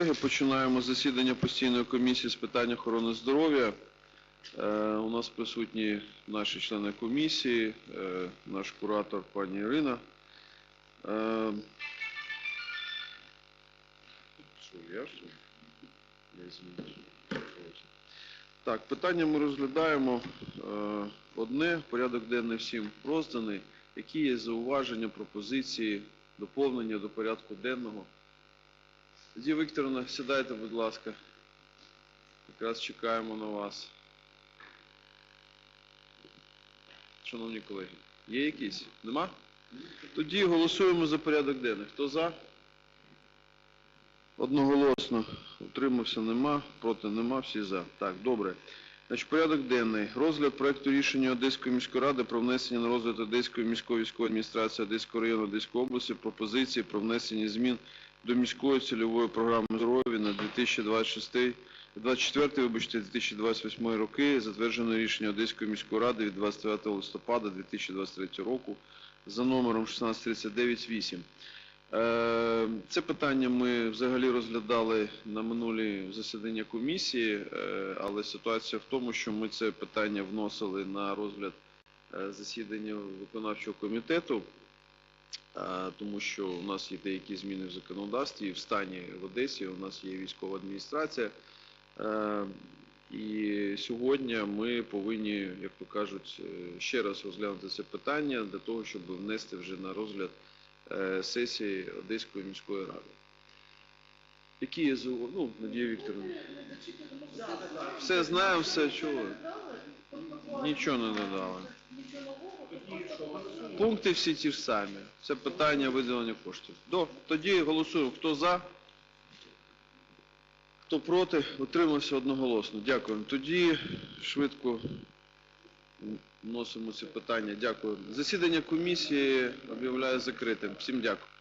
Колеги, Починаємо засідання постійної комісії з питань охорони здоров'я. Е, У нас присутні наші члени комісії, е, наш куратор пані Ірина. Е. Так, питання ми розглядаємо. Е, Одне, порядок денний всім розданий. Які є зауваження, пропозиції, доповнення до порядку денного? Тоді, Вікторовна, сідайте, будь ласка. Якраз чекаємо на вас. Шановні колеги, є якісь? Нема? Тоді голосуємо за порядок денний. Хто за? Одноголосно. Утримався нема, проти нема, всі за. Так, добре. Значить, порядок денний. Розгляд проекту рішення Одеської міської ради про внесення на розгляд Одеської міської військової адміністрації Одеського району Одеської області пропозиції про внесення змін до міської цільової програми здоров'я на 2026 24 вибачте, 2028 роки, затверджено рішення Одеської міської ради від 29 листопада 2023 року за номером 16398. Е, Це питання ми взагалі розглядали на минулі засідання комісії, е, але ситуація в тому, що ми це питання вносили на розгляд е, засідання виконавчого комітету, тому що у нас є деякі зміни в законодавстві, в стані в Одесі у нас є військова адміністрація. Е, І сьогодні ми повинні, як то кажуть, е, ще раз розглянути це питання для того, щоб внести вже на розгляд е, сесії Одеської міської ради. Які є зау- ну, Надія Вікторовна? Все знаємо, все чули. Нічого не додали. Пункти всі ті ж самі. Це питання виділення коштів. До, тоді голосуємо. Хто за? Хто проти? Утримався одноголосно. Дякую. Тоді швидко вносимо ці питання. Дякую. Засідання комісії об'являю закритим. Всім дякую.